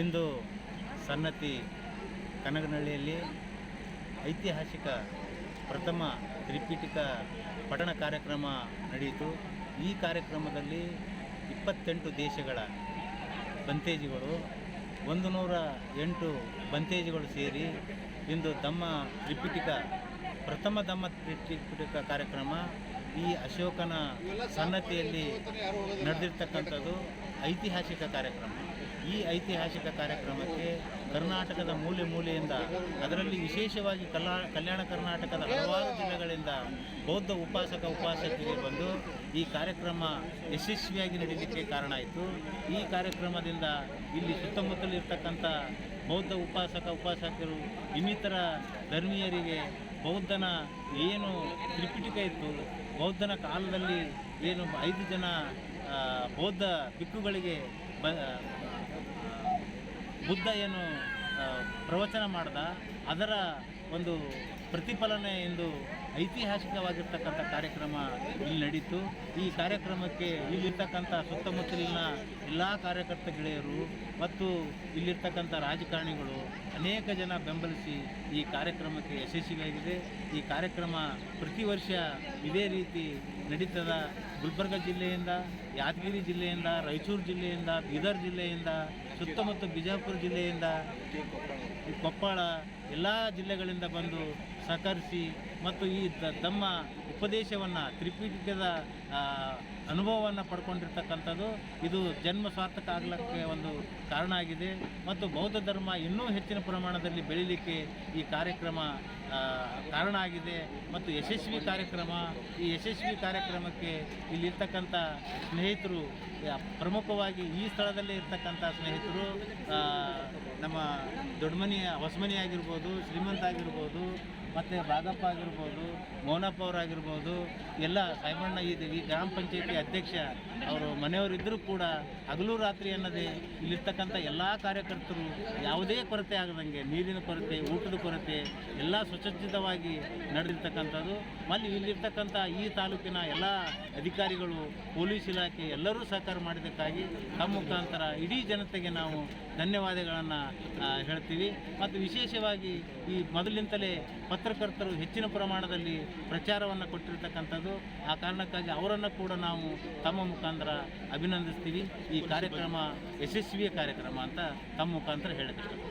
ಇಂದು ಸನ್ನತಿ ಕನಗನಹಳ್ಳಿಯಲ್ಲಿ ಐತಿಹಾಸಿಕ ಪ್ರಥಮ ತ್ರಿಪೀಠಿಕ ಪಠಣ ಕಾರ್ಯಕ್ರಮ ನಡೆಯಿತು. ಈ ಕಾರ್ಯಕ್ರಮದಲ್ಲಿ ಇಪ್ಪತ್ತೆಂಟು ದೇಶಗಳ ಬಂತೇಜಿಗಳು ಒಂದು ನೂರ ಎಂಟು ಬಂತೇಜಿಗಳು ಸೇರಿ ಇಂದು ದಮ್ಮ ತ್ರಿಪಿಟಿಕ, ಪ್ರಥಮ ದಮ್ಮ ತ್ರಿಪಿಟಿಕ ಕಾರ್ಯಕ್ರಮ ಈ ಅಶೋಕನ ಸನ್ನತಿಯಲ್ಲಿ ನಡೆದಿರ್ತಕ್ಕಂಥದ್ದು ಐತಿಹಾಸಿಕ ಕಾರ್ಯಕ್ರಮ. ಈ ಐತಿಹಾಸಿಕ ಕಾರ್ಯಕ್ರಮಕ್ಕೆ ಕರ್ನಾಟಕದ ಮೂಲೆ ಮೂಲೆಯಿಂದ, ಅದರಲ್ಲಿ ವಿಶೇಷವಾಗಿ ಕಲ್ಯಾಣ ಕರ್ನಾಟಕದ ಹಲವಾರು ಜಿಲ್ಲೆಗಳಿಂದ ಬೌದ್ಧ ಉಪಾಸಕ ಉಪಾಸಕರಿಗೆ ಬಂದು ಈ ಕಾರ್ಯಕ್ರಮ ಯಶಸ್ವಿಯಾಗಿ ನಡೀಲಿಕ್ಕೆ ಕಾರಣ ಆಯಿತು. ಈ ಕಾರ್ಯಕ್ರಮದಿಂದ ಇಲ್ಲಿ ಸುತ್ತಮುತ್ತಲಿರ್ತಕ್ಕಂಥ ಬೌದ್ಧ ಉಪಾಸಕ ಉಪಾಸಕರು, ಇನ್ನಿತರ ಧರ್ಮೀಯರಿಗೆ ಬೌದ್ಧನ ಏನು ತ್ರಿಪಿಟಿಕ ಇತ್ತು, ಬೌದ್ಧನ ಕಾಲದಲ್ಲಿ ಏನು ಐದು ಜನ ಬೌದ್ಧ ಬಿಕ್ಕುಗಳಿಗೆ ಬ ಬುದ್ಧ ಏನು ಪ್ರವಚನ ಮಾಡ್ದ, ಅದರ ಒಂದು ಪ್ರತಿಫಲನೆ ಎಂದು ಐತಿಹಾಸಿಕವಾಗಿರ್ತಕ್ಕಂಥ ಕಾರ್ಯಕ್ರಮ ಇಲ್ಲಿ ನಡೀತು. ಈ ಕಾರ್ಯಕ್ರಮಕ್ಕೆ ಇಲ್ಲಿರ್ತಕ್ಕಂಥ ಸುತ್ತಮುತ್ತಲಿನ ಎಲ್ಲ ಕಾರ್ಯಕರ್ತ ಗೆಳೆಯರು ಮತ್ತು ಇಲ್ಲಿರ್ತಕ್ಕಂಥ ರಾಜಕಾರಣಿಗಳು ಅನೇಕ ಜನ ಬೆಂಬಲಿಸಿ ಈ ಕಾರ್ಯಕ್ರಮಕ್ಕೆ ಯಶಸ್ವಿಯಾಗಿದೆ. ಈ ಕಾರ್ಯಕ್ರಮ ಪ್ರತಿ ವರ್ಷ ಇದೇ ರೀತಿ ನಡೀತದ. ಗುಲ್ಬರ್ಗ ಜಿಲ್ಲೆಯಿಂದ, ಯಾದಗಿರಿ ಜಿಲ್ಲೆಯಿಂದ, ರಾಯಚೂರು ಜಿಲ್ಲೆಯಿಂದ, ಬೀದರ್ ಜಿಲ್ಲೆಯಿಂದ ಸುತ್ತಮುತ್ತ ಬಿಜಾಪುರ ಜಿಲ್ಲೆಯಿಂದ ಈ ಕೊಪ್ಪಳ ಎಲ್ಲ ಜಿಲ್ಲೆಗಳಿಂದ ಬಂದು ಸಹಕರಿಸಿ ಮತ್ತು ಈ ತಮ್ಮ ಉಪದೇಶವನ್ನು ತ್ರಿಪೀಠಿಕದ ಅನುಭವವನ್ನು ಪಡ್ಕೊಂಡಿರ್ತಕ್ಕಂಥದ್ದು ಇದು ಜನ್ಮ ಸಾರ್ಥಕ ಆಗಲಿಕ್ಕೆ ಒಂದು ಕಾರಣ ಆಗಿದೆ. ಮತ್ತು ಬೌದ್ಧ ಧರ್ಮ ಇನ್ನೂ ಹೆಚ್ಚಿನ ಪ್ರಮಾಣದಲ್ಲಿ ಬೆಳೀಲಿಕ್ಕೆ ಈ ಕಾರ್ಯಕ್ರಮ ಕಾರಣ ಆಗಿದೆ. ಮತ್ತು ಯಶಸ್ವಿ ಕಾರ್ಯಕ್ರಮ, ಈ ಯಶಸ್ವಿ ಕಾರ್ಯಕ್ರಮಕ್ಕೆ ಇಲ್ಲಿರ್ತಕ್ಕಂಥ ಸ್ನೇಹಿತರು ಪ್ರಮುಖವಾಗಿ ಈ ಸ್ಥಳದಲ್ಲೇ ಇರ್ತಕ್ಕಂಥ ಸ್ನೇಹಿತರು ನಮ್ಮ ದೊಡ್ಡಮನಿ ಹೊಸಮನಿ ಆಗಿರ್ಬೋದು, ಶ್ರೀಮಂತ ಆಗಿರ್ಬೋದು, ಮತ್ತು ಬಾಗಪ್ಪ ಆಗಿರ್ಬೋದು, ಮೌನಪ್ಪ ಅವರಾಗಿರ್ಬೋದು, ಎಲ್ಲ ಸಾಯಬಣ್ಣ ಈ ಗ್ರಾಮ ಪಂಚಾಯತಿ ಅಧ್ಯಕ್ಷ ಅವರು ಮನೆಯವರಿದ್ದರೂ ಕೂಡ ಹಗಲು ರಾತ್ರಿ ಅನ್ನದೇ ಇಲ್ಲಿರ್ತಕ್ಕಂಥ ಎಲ್ಲ ಕಾರ್ಯಕರ್ತರು ಯಾವುದೇ ಕೊರತೆ ಆಗದಂಗೆ ನೀರಿನ ಕೊರತೆ, ಊಟದ ಕೊರತೆ ಎಲ್ಲ ಸುಸಜ್ಜಿತವಾಗಿ ನಡೆದಿರ್ತಕ್ಕಂಥದ್ದು. ಮತ್ತು ಇಲ್ಲಿರ್ತಕ್ಕಂಥ ಈ ತಾಲೂಕಿನ ಎಲ್ಲ ಅಧಿಕಾರಿಗಳು, ಪೊಲೀಸ್ ಇಲಾಖೆ ಎಲ್ಲರೂ ಸಹಕಾರ ಮಾಡಿದ್ದಕ್ಕಾಗಿ ತಮ್ಮ ಮುಖಾಂತರ ಇಡೀ ಜನತೆಗೆ ನಾವು ಧನ್ಯವಾದಗಳನ್ನು ಹೇಳ್ತೀವಿ. ಮತ್ತು ವಿಶೇಷವಾಗಿ ಈ ಮೊದಲಿಂದಲೇ ಪತ್ರಕರ್ತರು ಹೆಚ್ಚಿನ ಪ್ರಮಾಣದಲ್ಲಿ ಪ್ರಚಾರವನ್ನು ಕೊಟ್ಟಿರ್ತಕ್ಕಂಥದ್ದು. ಆ ಕಾರಣಕ್ಕಾಗಿ ಅವರನ್ನು ಕೂಡ ನಾವು ತಮ್ಮ ಮುಖಾಂತರ ಅಭಿನಂದಿಸ್ತೀವಿ. ಈ ಕಾರ್ಯಕ್ರಮ ಯಶಸ್ವಿಯ ಕಾರ್ಯಕ್ರಮ ಅಂತ ತಮ್ಮ ಮುಖಾಂತರ ಇಷ್ಟಪಡ್ತೀನಿ